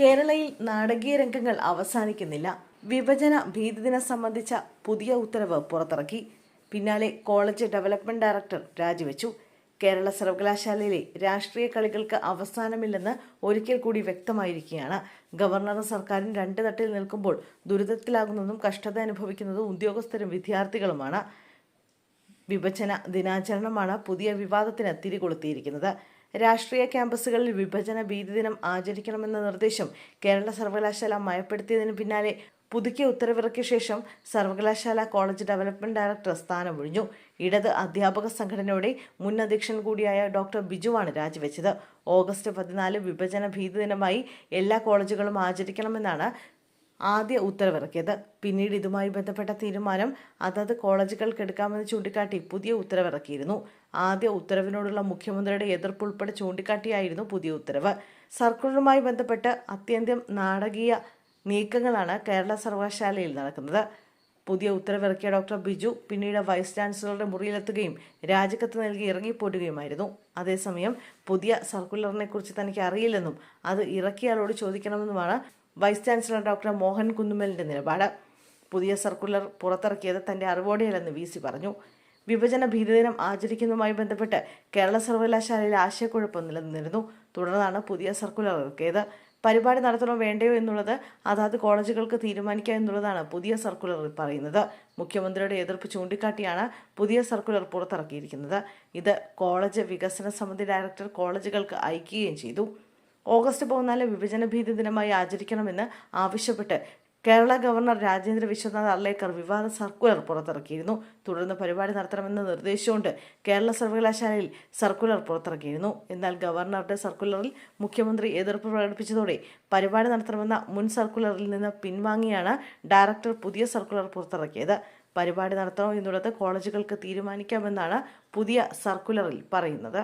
കേരളയിൽ നാടകീയ രംഗങ്ങൾ അവസാനിക്കുന്നില്ല. വിഭജന ഭീതിദിനം സംബന്ധിച്ച പുതിയ ഉത്തരവ് പുറത്തിറക്കി. പിന്നാലെ കോളേജ് ഡെവലപ്മെന്റ് ഡയറക്ടർ രാജിവെച്ചു. കേരള സർവകലാശാലയിലെ രാഷ്ട്രീയ കളികൾക്ക് അവസാനമില്ലെന്ന് ഒരിക്കൽ കൂടി വ്യക്തമായിരിക്കുകയാണ്. ഗവർണറും സർക്കാരും രണ്ട് തട്ടിൽ നിൽക്കുമ്പോൾ ദുരിതത്തിലാകുന്നതും കഷ്ടത അനുഭവിക്കുന്നതും ഉദ്യോഗസ്ഥരും വിദ്യാർത്ഥികളുമാണ്. വിഭജന ദിനാചരണമാണ് പുതിയ വിവാദത്തിന് തിരികൊളുത്തിയിരിക്കുന്നത്. രാഷ്ട്രീയ ക്യാമ്പസുകളിൽ വിഭജന ഭീതി ദിനം ആചരിക്കണമെന്ന നിർദ്ദേശം കേരള സർവകലാശാല മയപ്പെടുത്തിയതിന് പിന്നാലെ പുതുക്കിയ ഉത്തരവിറക്കിയ ശേഷം സർവകലാശാല കോളേജ് ഡെവലപ്മെന്റ് ഡയറക്ടർ സ്ഥാനമൊഴിഞ്ഞു. ഇടത് അധ്യാപക സംഘടനയുടെ മുൻ അധ്യക്ഷൻ കൂടിയായ ഡോക്ടർ ബിജുവാണ് രാജിവെച്ചത്. ഓഗസ്റ്റ് പതിനാല് വിഭജന ഭീതി ദിനമായി എല്ലാ കോളേജുകളും ആചരിക്കണമെന്നാണ് ആദ്യ ഉത്തരവിറക്കിയത്. പിന്നീട് ഇതുമായി ബന്ധപ്പെട്ട തീരുമാനം അതത് കോളേജുകൾക്ക് എടുക്കാമെന്ന് ചൂണ്ടിക്കാട്ടി പുതിയ ഉത്തരവിറക്കിയിരുന്നു. ആദ്യ ഉത്തരവിനോടുള്ള മുഖ്യമന്ത്രിയുടെ എതിർപ്പ് ഉൾപ്പെടെ ചൂണ്ടിക്കാട്ടിയായിരുന്നു പുതിയ ഉത്തരവ്. സർക്കുലറുമായി ബന്ധപ്പെട്ട് അത്യന്തം നാടകീയ നീക്കങ്ങളാണ് കേരള സർവകലാശാലയിൽ നടക്കുന്നത്. പുതിയ ഉത്തരവിറക്കിയ ഡോക്ടർ ബിജു പിന്നീട് വൈസ് ചാൻസലറുടെ മുറിയിലെത്തുകയും രാജിക്കത്ത് നൽകി ഇറങ്ങിപ്പോടുകയുമായിരുന്നു അതേസമയം പുതിയ സർക്കുലറിനെ കുറിച്ച് തനിക്ക് അറിയില്ലെന്നും അത് ഇറക്കിയാളോട് ചോദിക്കണമെന്നുമാണ് വൈസ് ചാൻസലർ ഡോക്ടർ മോഹൻ കുന്നുമലിന്റെ നിലപാട്. പുതിയ സർക്കുലർ പുറത്തിറക്കിയത് തന്റെ അറിവോടെയല്ലെന്ന് വി സി പറഞ്ഞു. വിഭജന ഭീതിദിനം ആചരിക്കുന്നതുമായി ബന്ധപ്പെട്ട് കേരള സർവകലാശാലയിൽ ആശയക്കുഴപ്പം നിലനിന്നിരുന്നു. തുടർന്നാണ് പുതിയ സർക്കുലർ ഇറക്കിയത്. പരിപാടി നടത്തണോ വേണ്ടയോ എന്നുള്ളത് അതാത് കോളേജുകൾക്ക് തീരുമാനിക്കുക എന്നുള്ളതാണ് പുതിയ സർക്കുലറിൽ പറയുന്നത്. മുഖ്യമന്ത്രിയുടെ എതിർപ്പ് ചൂണ്ടിക്കാട്ടിയാണ് പുതിയ സർക്കുലർ പുറത്തിറക്കിയിരിക്കുന്നത്. ഇത് കോളേജ് വികസന സമിതി ഡയറക്ടർ കോളേജുകൾക്ക് അയക്കുകയും ചെയ്തു. ഓഗസ്റ്റ് പതിനാല് വിഭജന ഭീതി ദിനമായി ആചരിക്കണമെന്ന് ആവശ്യപ്പെട്ട് കേരള ഗവർണർ രാജേന്ദ്ര വിശ്വനാഥ് അർലേക്കർ വിവാദ സർക്കുലർ പുറത്തിറക്കിയിരുന്നു. തുടർന്ന് പരിപാടി നടത്തണമെന്ന് നിർദ്ദേശിച്ചുകൊണ്ട് കേരള സർവകലാശാലയിൽ സർക്കുലർ പുറത്തിറക്കിയിരുന്നു. എന്നാൽ ഗവർണറുടെ സർക്കുലറിൽ മുഖ്യമന്ത്രി എതിർപ്പ് പ്രകടിപ്പിച്ചതോടെ പരിപാടി നടത്തണമെന്ന മുൻ സർക്കുലറിൽ നിന്ന് പിൻവാങ്ങിയാണ് ഡയറക്ടർ പുതിയ സർക്കുലർ പുറത്തിറക്കിയത്. പരിപാടി നടത്തണോ എന്നുള്ളത് കോളേജുകൾക്ക് തീരുമാനിക്കാമെന്നാണ് പുതിയ സർക്കുലറിൽ പറയുന്നത്.